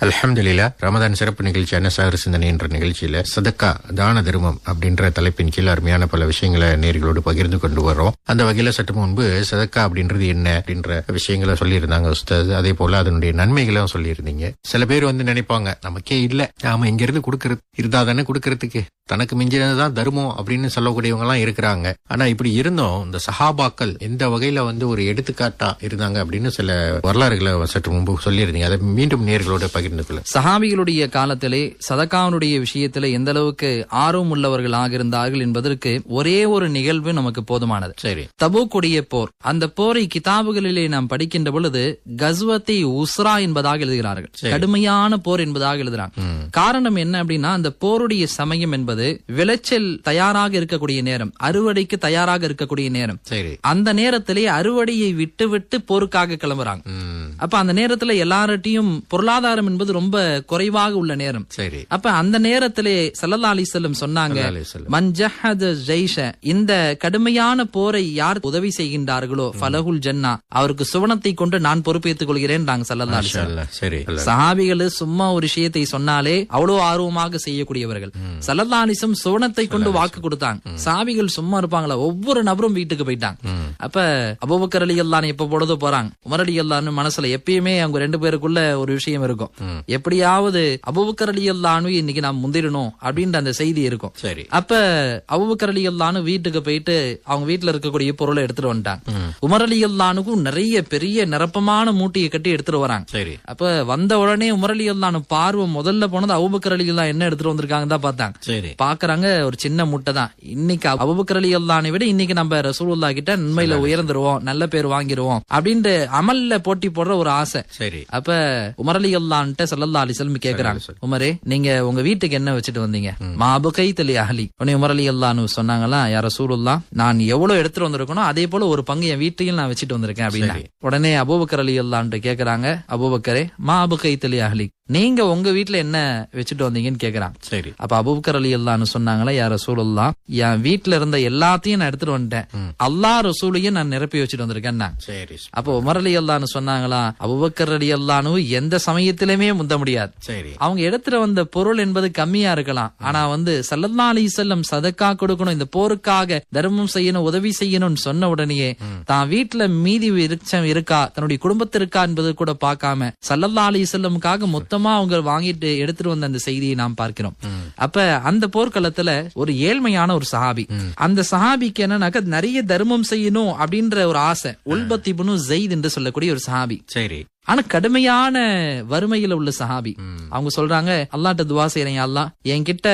அலமதுல்லா ரமதான் சிறப்பு நிகழ்ச்சியான சஹர் சிந்தனை என்ற நிகழ்ச்சியில சதக்கா தான தர்மம் அப்படின்ற தலைப்பின் கீழ் அருமையான பல விஷயங்களை நேர்களோடு பகிர்ந்து கொண்டு வரோம் அந்த வகையில சற்று முன்பு சதக்கா அப்படின்றது என்ன அப்படின்ற விஷயங்களை சொல்லியிருந்தாங்க உஸ்தாத். அதே போல அதனுடைய நன்மைகளும் சொல்லியிருந்தீங்க. சில பேர் வந்து நினைப்பாங்க நமக்கே இல்ல. நாம இங்க இருந்து கொடுக்கறது இருந்தா தானே கொடுக்கறதுக்கு. தனக்கு மிஞ்சினதுதான் தர்மம் அப்படின்னு சொல்லக்கூடியவங்க எல்லாம் இருக்கிறாங்க. ஆனா இப்படி இருந்தோம் இந்த சஹாபாக்கள் எந்த வகையில வந்து ஒரு எடுத்துக்காட்டா இருந்தாங்க அப்படின்னு சில வரலாறுகளை சற்று முன்பு சொல்லியிருந்தீங்க. அதை மீண்டும் நேர்களோட பகிர்ந்து கொள்ள சஹாபிகளுடைய காலத்திலே சதகாவுடைய விஷயத்திலே எந்த அளவுக்கு ஆர்வம் உள்ளவர்களாக இருந்தார்கள் என்பதற்கு ஒரே ஒரு நிகழ்வு நமக்கு போதுமானது. சரி. தபூக்குடைய போர். அந்த போரை கிதாபுகளிலே நாம் படிக்கின்ற பொழுது கஸ்வத்தை உஸ்ரா என்பதாக எழுதுகிறார்கள். கடுமையான போர் என்பதாக எழுதுறாங்க காரணம் என்ன அப்படின்னா அந்த போருடைய சமயம் என்பது விளைச்சல் தயாராக இருக்கக்கூடிய நேரம். அறுவடைக்கு தயாராக இருக்கக்கூடிய நேரம். சரி. அந்த நேரத்திலே அறுவடையை விட்டு விட்டு போருக்காக கிளம்புறாங்க. அப்ப அந்த நேரத்துல எல்லார்ட்டையும் பொருளாதாரம் என்பது ரொம்ப குறைவாக உள்ள நேரம். சரி. அப்ப அந்த நேரத்திலே சல்லல்லா சொன்னாங்க. மன் ஜஹத ஜெய்ஷ இந்த கடுமையான போரை யார் உதவி செய்கின்றார்களோ ஃபலகுல் ஜன்னா அவருக்கு சுவனத்தை கொண்டு நான் பொறுப்பேற்றுக் கொள்கிறேன் நாங்க சல்லல்லா அல்ல. சஹாபிகள் சும்மா ஒரு விஷயத்தை சொன்னாலே அவ்வளவு ஆர்வமாக செய்யக்கூடியவர்கள். சல்லல்லா அலிசம் சுவனத்தை கொண்டு வாக்கு கொடுத்தாங்க. சஹாபிகள் சும்மா இருப்பாங்களா? ஒவ்வொரு நபரும் வீட்டுக்கு போயிட்டாங்க. அப்ப அபுபக்கர் அலி அல்லான்னு எப்ப பொழுது போறாங்க? உமர் அலி அல்லான்னு மனசுல எப்பயுமே அவங்க ரெண்டு பேருக்குள்ள ஒரு விஷயம் இருக்கும். எப்படியாவது அபுபக்கர் அலி அல்லானு இன்னைக்கு நாம் முந்திரணும் அப்படின்ற அந்த செய்தி இருக்கும். சரி. அப்ப அபுபக்கர் அலி அல்லானு வீட்டுக்கு போயிட்டு அவங்க வீட்டுல இருக்கக்கூடிய பொருளை எடுத்துட்டு வந்துட்டாங்க. உமர் அலி அல்லானுக்கும் நிறைய பெரிய நிரப்பமான மூட்டையை கட்டி எடுத்துட்டு வராங்க. சரி. அப்ப வந்த உடனே உமர் அலி அல்லானு பார்வை முதல்ல போனது அபுபக்கர் அலி அல்லா என்ன எடுத்துட்டு வந்திருக்காங்க தான் பார்த்தாங்க. சரி. பாக்குறாங்க ஒரு சின்ன முட்டை தான். இன்னைக்கு அபுபக்கர் அலி அல்லானை விட இன்னைக்கு நம்ம ரசூலுல்லா கிட்ட நன்மையில உயர்ந்துருவோம் நல்ல பேர் வாங்கிருவோம் அப்படின்ட்டு அமல்ல போட்டி போடுற ஒரு ஆசை. சரி. அப்ப உமர் அலி அல்லான்ட்ட சல்லல்லா அலிசல்லம் கேக்குறாங்க. உமரே நீங்க உங்க வீட்டுக்கு என்ன வச்சுட்டு வந்தீங்க? மாபுகை தலி அஹலி. உடனே உமர் அலி அல்லான்னு சொன்னாங்களா யார சூருல்லா நான் எவ்வளவு எடுத்துட்டு வந்திருக்கணும் அதே போல ஒரு பங்கு என் வீட்டையும் நான் வச்சுட்டு வந்திருக்கேன் அப்படின்னா. உடனே அபூபக்கர் அலி அல்லான்ட்டு கேக்குறாங்க அபூபக்கரே மாபுகை தலி அஹலி நீங்க உங்க வீட்ல என்ன வச்சுட்டு வந்தீங்கன்னு கேக்குறாங்க சரி. அப்ப அபூபக்கர் அலி அல்லான்னு சொன்னாங்களா யார ரசூலுல்லா என் வீட்ல இருந்த எல்லாத்தையும் நான் எடுத்துட்டு வந்துட்டேன். அல்லாஹ் ரசூலையும் நான் நிரப்பி வச்சுட்டு வந்திருக்கேன் அப்ப உமர் அலி அல்லான்னு சொன்னாங்களா அபுபக்கர் அலி அல்லானு எந்த சமயத்திலுமே முந்த முடியாது. சரி. அவங்க எடுத்துட்டு வந்த பொருள் என்பது கம்மியா இருக்கலாம். ஆனா வந்து சல்லல்லா அலி செல்லம் சதக்கா கொடுக்கணும் இந்த போருக்காக தர்மம் செய்யணும் உதவி செய்யணும்னு சொன்ன உடனேயே தான் வீட்டுல மீதி இருக்கா தன்னுடைய குடும்பத்திற்கா என்பது கூட பார்க்காம சல்லல்லா அலி செல்லமுக்காக மொத்தமா அவங்க வாங்கிட்டு எடுத்துட்டு வந்த அந்த செய்தியை நாம் பார்க்கிறோம். அப்ப அந்த போர்க்களத்துல ஒரு ஏழ்மையான ஒரு சஹாபி. அந்த சஹாபிக்கு என்னன்னாக்க நிறைய தர்மம் செய்யணும் அப்படின்ற ஒரு ஆசை உல்பத்திபுனு ஜெயித் என்று சொல்லக்கூடிய ஒரு சஹாபி. சரி. ஆனா கடுமையான வறுமையில உள்ள சஹாபி. அவங்க சொல்றாங்க அல்லாட்ட துவா செய்யறேன் அல்லா என்கிட்ட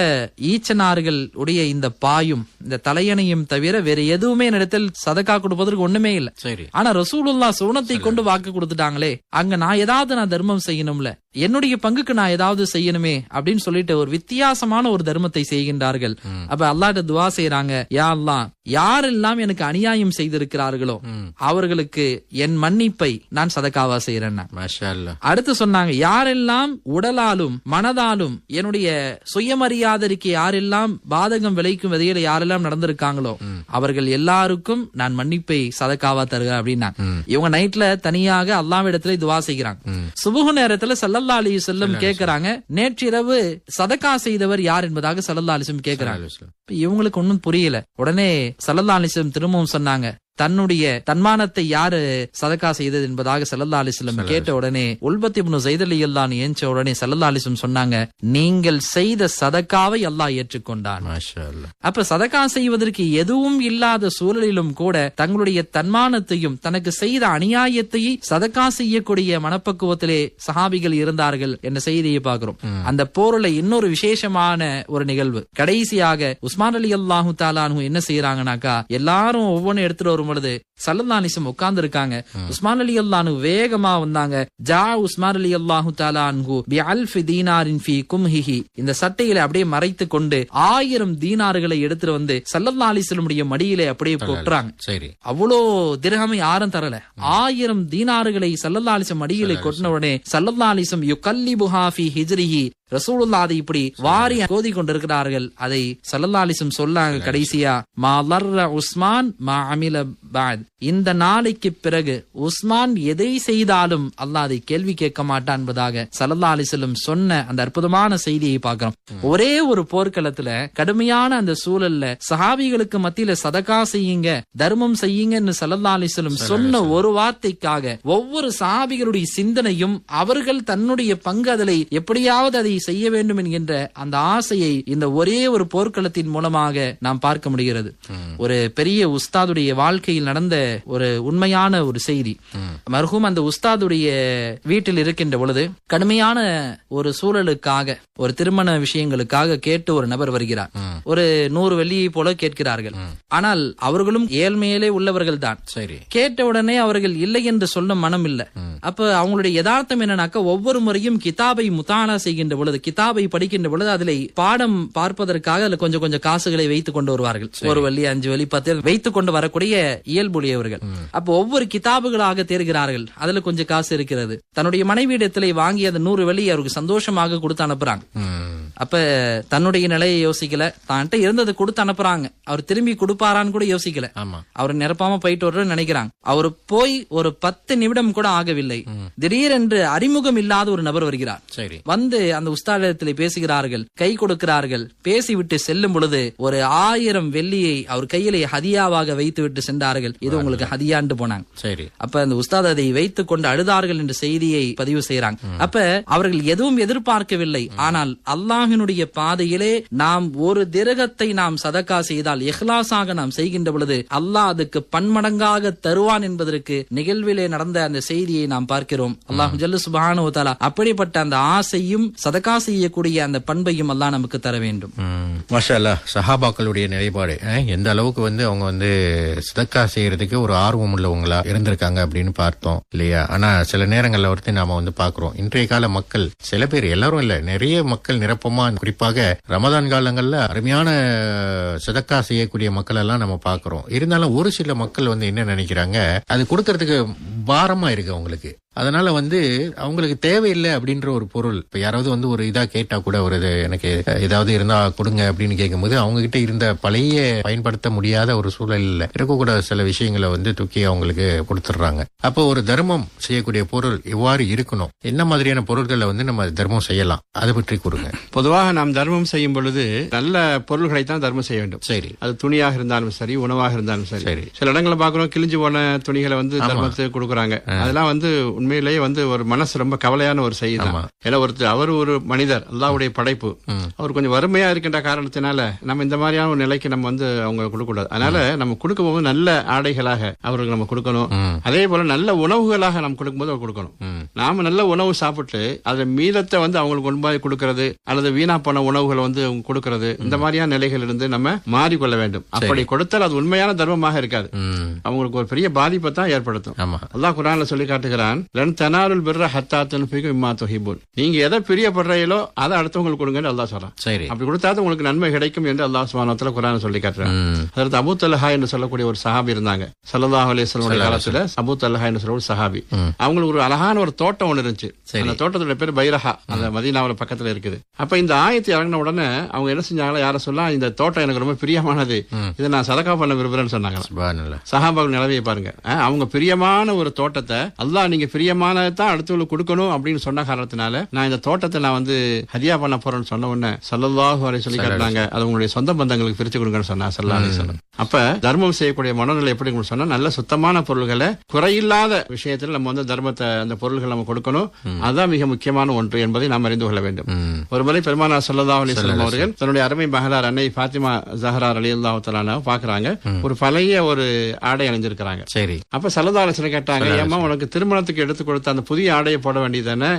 ஈச்சனார்கள் உடைய இந்த பாயும் இந்த தலையணையும் தவிர வேற எதுவுமே என்னிடத்தில் சதக்கா கொடுப்பதற்கு ஒண்ணுமே இல்ல. சரி. ஆனா ரசூலுல்லா சுவனத்தை கொண்டு வாக்கு கொடுத்துட்டாங்களே அங்க நான் ஏதாவது நான் தர்மம் செய்யணும்ல என்னுடைய பங்குக்கு நான் ஏதாவது செய்யணுமே அப்படின்னு சொல்லிட்டு ஒரு வித்தியாசமான ஒரு தர்மத்தை செய்கின்றார்கள். அப்ப அல்லாட்ட துவா செய்யறாங்க யா அல்லா யாரெல்லாம் எனக்கு அநியாயம் செய்திருக்கிறார்களோ அவர்களுக்கு என் மன்னிப்பை நான் சதக்காவா செய்யறேன். அடுத்து சொன்னாங்க யாரெல்லாம் உடலாலும் மனதாலும் என்னுடைய சுயமரியாதைக்கு யாரெல்லாம் பாதகம் விளைக்கும் விதையில யாரெல்லாம் நடந்திருக்காங்களோ அவர்கள் எல்லாருக்கும் நான் மன்னிப்பை சதக்காவா தருகிறேன் அப்படின்னா. இவங்க நைட்ல தனியாக அல்லாவிடத்துல துவா செய்கிறாங்க. சுபுகு நேரத்துல சல்லல்லா அலி செல்லம் கேக்குறாங்க. நேற்றிரவு சதக்கா செய்தவர் யார் என்பதாக சல்லல்லா அலிசம் கேக்குறாங்க. இப்ப இவங்களுக்கு ஒண்ணும் புரியல. உடனே சல்லல்லா அலிசம் திரும்பவும் சொன்னாங்க. தன்னுடைய தன்மானத்தை யாரு சதக்கா செய்தது என்பதாக சல்லல்லா அலிஸ்லம் கேட்ட உடனே உல்பத்தி இப்னு ரலியல்லாஹு அன்ஹு ஏஞ்ச உடனே சல்லல்லா அலிஸ்லம் சொன்னாங்க நீங்கள் செய்த சதக்காவை அல்லாஹ் ஏற்றுக்கொண்டான். அப்ப சதகா செய்வதற்கு எதுவும் இல்லாத சூழலிலும் கூட தங்களுடைய தன்மானத்தையும் தனக்கு செய்த அநியாயத்தை சதகா செய்யக்கூடிய மனப்பக்குவத்திலே சஹாபிகள் இருந்தார்கள் என்ற செய்தியை பார்க்கிறோம். அந்த போரில் இன்னொரு விசேஷமான ஒரு நிகழ்வு. கடைசியாக உஸ்மான் அலி அல்லாஹு தாலானு என்ன செய்யறாங்கனாக்கா எல்லாரும் ஒவ்வொன்னு எடுத்துட்டு வரும் பொழுது சல்லல்லானிசம் உட்கார்ந்து இருக்காங்க உஸ்மான் அலி அல்லானு வேகமா வந்தாங்க. ஜா உஸ்மான் அலி அல்லாஹு தாலான்ஹு பி அல்ஃபி தீனாரின் ஃபி கும்ஹிஹி. இந்த சட்டையில அப்படியே மறைத்து கொண்டு ஆயிரம் தீனார்களை எடுத்துட்டு வந்து சல்லல்லா அலிஸ்லமுடைய மடியிலே அப்படியே கொட்டுறாங்க. சரி. அவ்வளோ திரகமை யாரும் தரல. ஆயிரம் தீனாறுகளை சல்லல்லா அலிசம் மடியிலே கொட்டின உடனே சல்லல்லா அலிசம் யுகல்லி புஹாஃபி ஹிஜ்ரிஹி. ரசூலுல்லா அதை இப்படி வாரி கோதி கொண்டிருக்கிறார்கள். அதை சல்லல்லா சொல்லாங்க கடைசியா மா லர்ர உஸ்மான் மா அமில பாத் இந்த நாளைக்கு பிறகு உஸ்மான் எதை செய்தாலும் அல்லாஹ் அதை கேள்வி கேட்க மாட்டான் என்பதாக சல்லல்லா அலிசல்லம் சொன்ன அந்த அற்புதமான செய்தியை பார்க்கிறோம். ஒரே ஒரு போர்க்களத்துல கடுமையான அந்த சூழல்ல சஹாபிகளுக்கு மத்தியில சதகா செய்யுங்க தர்மம் செய்யுங்கன்னு சல்லல்லா அலிஸ்லம் சொன்ன ஒரு வார்த்தைக்காக ஒவ்வொரு சஹாபிகளுடைய சிந்தனையும் அவர்கள் தன்னுடைய பங்கு அதில் எப்படியாவது அதை செய்ய வேண்டும் என்கின்ற அந்த ஆசையை இந்த ஒரே ஒரு போர்க்களத்தின் மூலமாக நாம் பார்க்க முடிகிறது. ஒரு பெரிய உஸ்தாதுடைய வாழ்க்கையில் நடந்த ஒரு உண்மையான ஒரு செய்தி. மர்ஹூம் அந்த உஸ்தாதுடைய வீட்டில் இருக்கின்ற பொழுது கடுமையான ஒரு சூழலுக்காக ஒரு திருமண விஷயங்களுக்காக கேட்டு ஒரு நபர் வருகிறார். ஒரு நூறு வெள்ளியை போல கேட்கிறார்கள். ஆனால் அவர்களும் ஏழ்மையிலே உள்ளவர்கள் தான். சரி. கேட்ட உடனே அவர்கள் இல்லை என்று சொல்ல மனம் இல்ல. அப்ப அவங்களுடைய யதார்த்தம் என்னன்னாக்கா ஒவ்வொரு முறையும் கிதாபை முத்தானா செய்கின்ற பொழுது கிதாபை படிக்கின்ற பொழுது அதுல பாடம் பார்ப்பதற்காக அதுல கொஞ்சம் கொஞ்சம் காசுகளை வைத்துக் கொண்டு வருவார்கள். ஒரு வள்ளி அஞ்சு வள்ளி பத்து வைத்துக் கொண்டு வரக்கூடிய இயல்புடையவர்கள். அப்ப ஒவ்வொரு கிதாபுகளாக தேர்கிறார்கள் அதுல கொஞ்சம் காசு இருக்கிறது. தன்னுடைய மனைவியிடத்திலே வாங்கி அந்த நூறு வெள்ளி அவருக்கு சந்தோஷமாக கொடுத்து அனுப்புறாங்க. அப்ப தன்னுடைய நிலையை யோசிக்கல. தான்கிட்ட இருந்ததை கொடுத்து அனுப்புறாங்க. அவர் திரும்பி கொடுப்பாரான்னு கூட யோசிக்கல. ஆமா. அவர் நிரப்பாம போயிட்டு வர்றன்னு நினைக்கிறாங்க. அவர் போய் ஒரு பத்து நிமிடம் கூட ஆகவில்லை. திடீரென்று அறிமுகம் இல்லாத ஒரு நபர் வருகிறார். வந்து அந்த உஸ்தாதத்தில் பேசுகிறார்கள் கை கொடுக்கிறார்கள் பேசிவிட்டு செல்லும் பொழுது ஒரு ஆயிரம் வெள்ளியை அவர் கையிலே ஹதியாவாக வைத்து விட்டு சென்றார்கள். இது உங்களுக்கு ஹதியாண்டு போனாங்க. சரி. அப்ப அந்த உஸ்தாத் அதை வைத்துக் கொண்டு அழுதார்கள் என்ற செய்தியை பதிவு செய்யறாங்க அப்ப அவர்கள் எதுவும் எதிர்பார்க்கவில்லை. ஆனால் அல்லாஹினுடைய பாதையிலே நாம் ஒரு திரகத்தை நாம் சதக்கா செய்தால் இஹ்லாஸாக நாம் செய்கின்ற பொழுது அல்லாஹ் அதுக்கு பன்மடங்காக தருவான் என்பதற்கு நிகழ்விலே நடந்த அந்த செய்தியை நாம் பார்க்கிறோம் அல்லாஹ் ஜல்லு சுபானு தாலா அப்படிப்பட்ட அந்த ஆசையும் சதக்கா செய்யக்கூடிய அந்த பண்பையும் அல்லாஹ் நமக்கு தர வேண்டும் ம். அல்லாஹ் சஹாபாக்களுடைய நிலைப்பாடு எந்த அளவுக்கு வந்து அவங்க வந்து சதக்கா செய்யறதுக்கு ஒரு ஆர்வம் உள்ளவங்களா இருந்திருக்காங்க அப்படின்னு பார்த்தோம் இல்லையா ஆனா சில நேரங்கள்ல ஒருத்தர் நாம வந்து பாக்குறோம் இன்றைய கால மக்கள் சில பேர் எல்லாரும் இல்ல நிறைய மக்கள் நிரப்பமா குறிப்பாக ரமதான் காலங்களில் அருமையான சதக்கா செய்யக்கூடிய மக்கள் எல்லாம் நம்ம பார்க்குறோம். இருந்தாலும் ஒரு சில மக்கள் வந்து என்ன நினைக்கிறாங்க அது கொடுக்கறதுக்கு பாரமா இருக்கு அவங்களுக்கு அதனால வந்து அவங்களுக்கு தேவையில்லை அப்படின்ற ஒரு பொருள். இப்ப யாராவது வந்து ஒரு இதா கேட்டா கூட ஒரு இது எனக்கு ஏதாவது இருந்தா கொடுங்க அப்படின்னு கேட்கும்போது அவங்க கிட்ட இருந்த பழைய பயன்படுத்த முடியாத ஒரு சூழல்ல இருக்கக்கூட சில விஷயங்களை வந்து தூக்கி அவங்களுக்கு கொடுத்துடுறாங்க அப்போ ஒரு தர்மம் செய்யக்கூடிய பொருள் எவ்வாறு இருக்கணும். என்ன மாதிரியான பொருட்களை வந்து நம்ம தர்மம் செய்யலாம்? அதை பற்றி கொடுங்க பொதுவாக நாம் தர்மம் செய்யும் பொழுது நல்ல பொருள்களை தான் தர்மம் செய்ய வேண்டும். சரி. அது துணியாக இருந்தாலும் சரி உணவாக இருந்தாலும் சரி. சரி. சில இடங்களை பாக்குறோம் கிழிஞ்சு போன துணிகளை வந்து தர்மத்துக்கு கொடுக்குறாங்க. அதெல்லாம் வந்து உண்மையிலேயே வந்து ஒரு மனசு ரொம்ப கவலையான ஒரு செய்தி தான். ஏன்னா ஒருத்தர் அவர் ஒரு மனிதர் அல்லாவுடைய படைப்பு. அவர் கொஞ்சம் வறுமையா இருக்கின்ற காரணத்தினால நம்ம இந்த மாதிரியான ஒரு நிலைக்கு நம்ம வந்து அவங்க கொடுக்க கூடாது அதனால நம்ம கொடுக்கும் போது நல்ல ஆடைகளாக அவருக்கு நம்ம கொடுக்கணும். அதே போல நல்ல உணவுகளாக நம்ம கொடுக்கும்போது கொடுக்கணும். நாம நல்ல உணவு சாப்பிட்டு அதை மீதத்தை வந்து அவங்களுக்கு கொண்டு போய் கொடுக்கறது அல்லது வீணா போன உணவுகளை வந்து கொடுக்கறது இந்த மாதிரியான நிலைகள் இருந்து நம்ம மாறிக்கொள்ள வேண்டும். அப்படி கொடுத்தால் அது உண்மையான தர்மமாக இருக்காது. அவங்களுக்கு ஒரு பெரிய பாதிப்பை தான் ஏற்படுத்தும். அல்லாஹ் குரான்ல சொல்லி காட்டுகிறான் லன் தனாருல் பிர்ர ஹத்தா துன்ஃபிகு இம்மா துஹிபுன். நீங்க எதை பிரியப்படுறீங்களோ அதை அடுத்தவங்களுக்கு கொடுங்கன்னு அல்லாஹ் சொல்றான். சரி. அப்படி கொடுத்தாதான் உங்களுக்கு நன்மை கிடைக்கும் என்று அல்லாஹ் சுபானத்துல குரான் சொல்லி காட்டுறான். அதற்கு அபு தல்ஹா என்று சொல்லக்கூடிய ஒரு சஹாபி இருந்தாங்க. சல்லல்லாஹு அலைஹி வஸல்லம் காலத்துல அபு தல்ஹா என்று சொல்ல ஒரு சஹாபி. அவங்களுக்கு ஒரு அழகான ஒரு தோட்டம் ஒன்று இருந்துச்சு. அந்த தோட்டத்தோட பேர் பைரஹா. அந்த மதீனாவுல பக்கத்துல இருக்குது. அப்ப இந்த ஆயத்தை இறங்கின உடனே அவங்க என்ன செஞ்சாங்களா யார சொல்லலாம் இந்த தோட்டம் எனக்கு ரொம்ப பிரியமானது. இதை நான் சதக்கா பண்ண விரும்புறேன்னு சொன்னாங்க. சஹாபாவுக்கு நிலவையை பாருங்க. அவங்க பிரியமான ஒரு தோட்டத்தை அல்லாஹ் நீங்க பிரிய பிரியமானதை தான் அடுத்தவங்களுக்கு கொடுக்கணும் அப்படின்னு சொன்ன காரணத்தினால நான் இந்த தோட்டத்தை நான் வந்து ஹதியா பண்ண போறேன்னு சொன்ன உடனே சல்லல்லாஹு அலைஹி சொல்லி காட்டினாங்க அது உங்களுடைய சொந்த பந்தங்களுக்கு பிரிச்சு கொடுங்கன்னு சொன்னா சல்லா அப்ப தர்மம் செய்யக்கூடிய மனநிலை எப்படி சொன்னா நல்ல சுத்தமான பொருள்களை குறையில்லாத விஷயத்துல நம்ம வந்து தர்மத்தை அந்த பொருள்களை நம்ம கொடுக்கணும். அதுதான் மிக முக்கியமான ஒன்று என்பதை நாம் அறிந்து கொள்ள வேண்டும். ம். ஒரு முறை பெருமானா சல்லா அலிஸ்லாம் அவர்கள் தன்னுடைய அருமை மகளார் அன்னை ஃபாத்திமா ஜஹரார் அலி அல்லாஹ் பாக்குறாங்க ஒரு பழைய ஒரு ஆடை அணிஞ்சிருக்கிறாங்க. சரி. அப்ப அலிஸ்லாம் கேட்டாங்க ஏமா உனக்கு திருமணத்துக்கு எடுத்து கொடுத்த அந்த புதிய ஆடையை போட வேண்டியதானே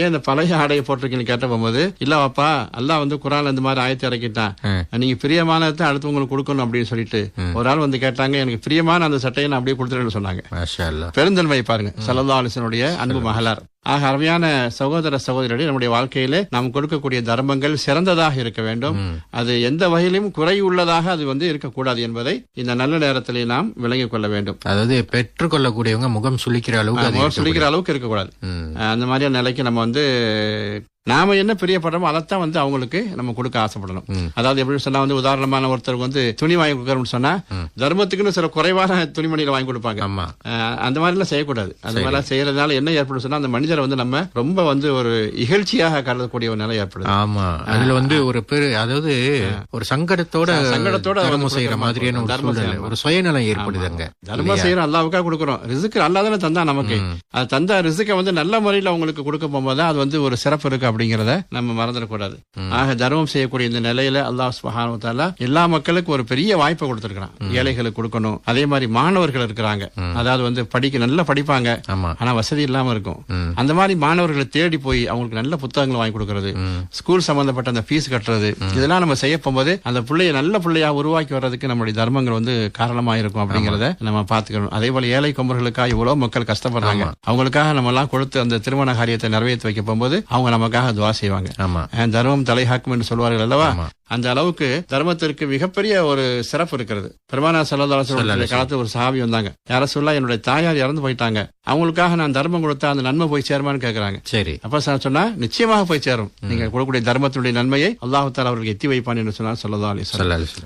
ஏன் இந்த பழைய ஆடையை போட்டிருக்கீங்கன்னு கேட்ட போகும்போது இல்ல வாப்பா அல்லாஹ் வந்து குரான் இந்த மாதிரி ஆயத்தை இறக்கிட்டான். நீங்க பிரியமானதை அடுத்தவங்களுக்கு கொடுக்கணும் அப்படின்னு சொல்லிட்டு ஒரு ஆள் வந்து கேட்டாங்க எனக்கு பிரியமான அந்த சட்டையை நான் அப்படியே கொடுத்துருன்னு சொன்னாங்க. பெருந்தன்மை பாருங்க சல்லா அலிசனுடைய அன்பு மகளார். ஆக அருமையான சகோதர சகோதரிகளே நம்முடைய வாழ்க்கையிலே நாம் கொடுக்கக்கூடிய தர்மங்கள் சிறந்ததாக இருக்க வேண்டும். அது எந்த வகையிலும் குறை உள்ளதாக அது வந்து இருக்கக்கூடாது என்பதை இந்த நல்ல நேரத்திலே நாம் விளங்கிக் கொள்ள வேண்டும். அதாவது பெற்றுக்கொள்ளக்கூடியவங்க முகம் சுளிக்கிற அளவுக்கு முகம் அளவுக்கு இருக்கக்கூடாது. அந்த மாதிரியான நிலைக்கு நம்ம வந்து நாம என்ன பிரியப்படுறோமோ அதைத்தான் வந்து அவங்களுக்கு நம்ம கொடுக்க ஆசைப்படணும். அதாவது எப்படி சொன்னா வந்து உதாரணமான ஒருத்தருக்கு வந்து துணி வாங்கி கொடுக்கறோம்னு சொன்னா தர்மத்துக்குன்னு சில குறைவான துணிமணிகளை வாங்கி கொடுப்பாங்க. அந்த மாதிரி எல்லாம் செய்யக்கூடாது. அந்த மாதிரி எல்லாம் செய்யறதுனால என்ன ஏற்படும் சொன்னா அந்த மனிதரை வந்து நம்ம ரொம்ப வந்து ஒரு இகழ்ச்சியாக கருதக்கூடிய ஒரு நிலை ஏற்படுது. ஆமா. அதுல வந்து ஒரு பெரு அதாவது ஒரு சங்கடத்தோட சங்கடத்தோட தர்மம் செய்யற. மாதிரியான ஒரு சுயநலம் ஏற்படுது அங்க. தர்மம் செய்யறோம் அல்லாவுக்கா கொடுக்கறோம். ரிசுக்கு அல்லாதானே தந்தா நமக்கு. அது தந்த ரிசுக்கை வந்து நல்ல முறையில் அவங்களுக்கு கொடுக்க போகும்போது அது வந்து ஒரு சிறப்பு இருக்கு அப்படிங்கறத நம்ம மறந்துடக்கூடாது. ஆக தர்மம் செய்யக்கூடிய இந்த நிலையில அல்லாஹ் தஆலா எல்லா மக்களுக்கும் ஒரு பெரிய வாய்ப்பை கொடுத்திருக்கிறான். ஏழைகளுக்கு கொடுக்கணும். அதே மாதிரி மாணவர்கள் இருக்கிறாங்க. அதாவது வந்து படிக்க நல்லா படிப்பாங்க. ஆனா வசதி இல்லாம இருக்கும். அந்த மாதிரி மாணவர்களை தேடி போய் அவங்களுக்கு நல்ல புத்தகங்களை வாங்கி கொடுக்கறது ஸ்கூல் சம்பந்தப்பட்ட அந்த ஃபீஸ் கட்டுறது இதெல்லாம் நம்ம செய்ய போகும்போது அந்த பிள்ளைய நல்ல பிள்ளையா உருவாக்கி வர்றதுக்கு நம்மளுடைய தர்மங்கள் வந்து காரணமா இருக்கும் அப்படிங்கறத நம்ம பாத்துக்கணும் அதே போல ஏழை கொம்பர்களுக்காக இவ்வளவு மக்கள் கஷ்டப்படுறாங்க. அவங்களுக்காக நம்ம எல்லாம் கொடுத்து அந்த திருமண காரியத்தை நிறைவேற்றி வைக்க போகும்போது அவங்க நமக்காக துவா செய்வாங்க. ஆமா. தர்மம் தலைஹாக்கும் என்று சொல்வார்கள் அல்லவா? அந்த அளவுக்கு தர்மத்திற்கு மிகப்பெரிய ஒரு சிறப்பு இருக்கிறது. பெருமானா சல்லதாசனுடைய காலத்துல ஒரு சாவி வந்தாங்க. யார சொல்ல என்னுடைய தாயார் இறந்து போயிட்டாங்க. அவங்களுக்காக நான் தர்மம் கொடுத்தா அந்த நன்மை போய் சேருமான்னு கேக்குறாங்க. சரி. அப்ப சார் சொன்னா நிச்சயமாக போய் சேரும். நீங்க கொடுக்கக்கூடிய தர்மத்தினுடைய நன்மையை அல்லாஹு தாலா அவர்களுக்கு எத்தி வைப்பான் என்று சொன்னார் சொல்லதா அலி.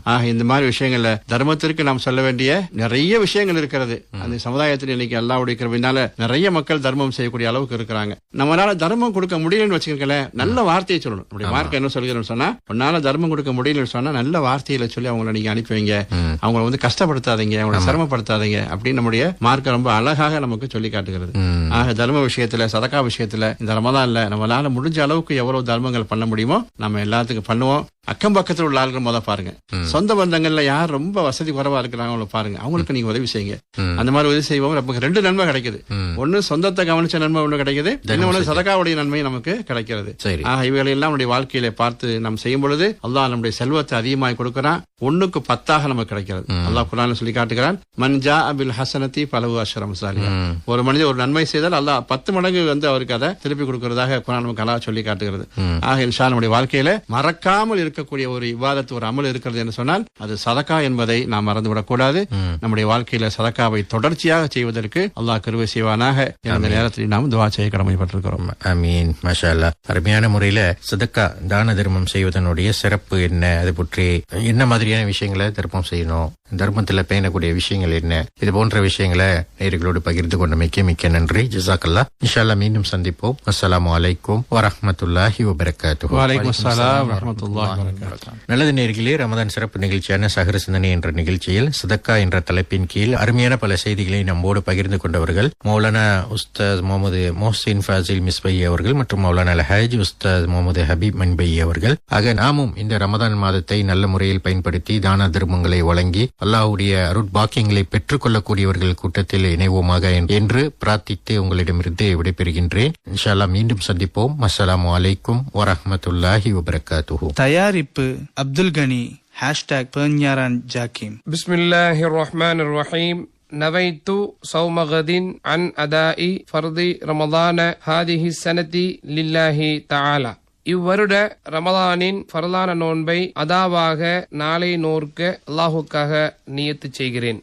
ஆக இந்த மாதிரி விஷயங்கள்ல தர்மத்திற்கு நாம் சொல்ல வேண்டிய நிறைய விஷயங்கள் இருக்கிறது. அந்த சமுதாயத்தில் இன்னைக்கு அல்லாவுடைய கிருபையினால நிறைய மக்கள் தர்மம் செய்யக்கூடிய அளவுக்கு இருக்கிறாங்க. நம்மளால தர்மம் கொடுக்க முடியலன்னு வச்சுக்கங்களேன் நல்ல வார்த்தையை சொல்லணும். நம்முடைய மார்க் என்ன சொல்கிறோம்னு சொன்னா உன்னால தர்மம் கொடுக்க முடியலன்னு சொன்னா நல்ல வார்த்தையில சொல்லி அவங்களை நீங்க அனுப்பி வைங்க. அவங்களை வந்து கஷ்டப்படுத்தாதீங்க அவங்களை சிரமப்படுத்தாதீங்க அப்படின்னு நம்முடைய மார்க்க ரொம்ப அழகாக நமக்கு சொல்லி காட்டுகிறது. ஆக தர்ம விஷயத்துல சதக்கா விஷயத்துல இந்த ரமதான்ல நம்மளால முடிஞ்ச அளவுக்கு எவ்வளவு தர்மங்கள் பண்ண முடியுமோ நம்ம எல்லாத்துக்கும் பண்ணுவோம். அக்கம் பக்கத்துல உள்ள ஆளுகள் முத பாருங்க. சொந்த பந்தங்கள்ல யார் ரொம்ப வசதி குறைவா இருக்கிறாங்களோ பாருங்க. அவங்களுக்கு நீங்க உதவி செய்யுங்க. அந்த மாதிரி உதவி செய்வோம் நமக்கு ரெண்டு நன்மை கிடைக்குது. ஒண்ணு சொந்தத்தை கவனிச்ச நன்மை ஒண்ணு கிடைக்குது. இன்னொன்னு சதக்காவுடைய நன்மை நமக்கு கிடைக்கிறது. ஆக இவைகளை எல்லாம் நம்முடைய வாழ்க்கையில பார்த்து நாம் செய்யும் பொழுது அல்லாஹ் நம்முடைய செல்வத்தை அதிகமாக கொடுக்கிறான். ஒண்ணுக்கு பத்தாக நமக்கு கிடைக்கிறது. அல்லாஹ் குரான் சொல்லி காட்டுகிறான் மன்ஜா அபில் ஹசனத்தி பலவு அஷரம் ஒரு மனிதர் ஒரு நன்மை செய்தால் அல்லாஹ் பத்து மடங்கு வந்து அவருக்கு அதை திருப்பி கொடுக்கிறதாக குரான் நமக்கு அல்லாஹ் சொல்லி காட்டுகிறது. ஆக இன்ஷா நம்முடைய வாழ்க்கையில மறக்காமல் இருக்கக்கூடிய ஒரு இவாதத்து ஒரு அமல் இருக்கிறது என்று சொன்னால் அது சதக்கா என்பதை நாம் மறந்துவிடக் கூடாது. நம்முடைய வாழ்க்கையில சதக்காவை தொடர்ச்சியாக செய்வதற்கு அல்லாஹ் கருவை செய்வானாக. இந்த நேரத்தில் நாம் துவா செய்ய கடமைப்பட்டிருக்கிறோம். அமீன் மஷா அல்லாஹ். அருமையான முறையில சதக்கா தான தர்மம் செய்வதனுடைய சிறப்பு என்ன அது பற்றி என்ன மாதிரியான விஷயங்களை தர்மம் செய்யணும் தர்மத்துல பேணக்கூடிய விஷயங்கள் என்ன இது போன்ற விஷயங்களை நேயர்களோடு பகிர்ந்து கொண்டமைக்கு மிக்க நன்றி. ஜிசாக்கல்லா இன்ஷால்லா மீண்டும் சந்திப்போம். அஸ்ஸலாமு அலைக்கும் வரஹ்மத்துல்லாஹி வபரகாத்துஹு. வலைக்கம் அஸ்ஸலாம் வரஹ்மத்துல்லாஹி வபரகாத்துஹு. நல்லது நேர்களே ரமதான் சிறப்பு நிகழ்ச்சியான சகர சிந்தனை என்ற நிகழ்ச்சியில் சதக்கா என்ற தலைப்பின் கீழ் அருமையான பல செய்திகளை நம்மோடு பகிர்ந்து கொண்டவர்கள் மௌலானா உஸ்தாத் முகமது மோஹ்சின் ஃபாசில் மிஸ்பை அவர்கள் மற்றும் மௌலானா அல்ஹாஜ் உஸ்தாத் முகமது ஹபீப் மன்பை அவர்கள். ஆக நாமும் இந்த ரமதான் மாதத்தை நல்ல முறையில் பயன்படுத்தி தான தர்மங்களை வழங்கி அல்லாஹ்வுடைய அருட்பாக்கியங்களை பெற்றுக் கொள்ளக்கூடியவர்கள் கூட்டத்தில் இணைவோமாக என்று பிரார்த்தித்து உங்களிடமிருந்து விடைபெறுகின்றேன் இன்ஷா அல்லாஹ் மீண்டும் சந்திப்போம் அஸ்ஸலாமு அலைக்கும் வரஹ்மத்துல்லாஹி வபரகாத்துஹு தயாரிப்பு அப்துல் கனி ஹேஷ்டாக் பேஞ்ஞாரான் ஜாக்கிம் بسم الله الرحمن الرحيم نويت صوم غد عن أداء فرض رمضان هذه السنة لله تعالى இவ்வருட ரமதானின் பரலான நோன்பை அதாவாக நாளை நோர்க்க அல்லாஹுக்காக நியத்து செய்கிறேன்.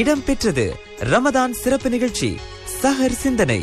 இடம்பெற்றது ரமதான் சிறப்பு நிகழ்ச்சி சஹர் சிந்தனை.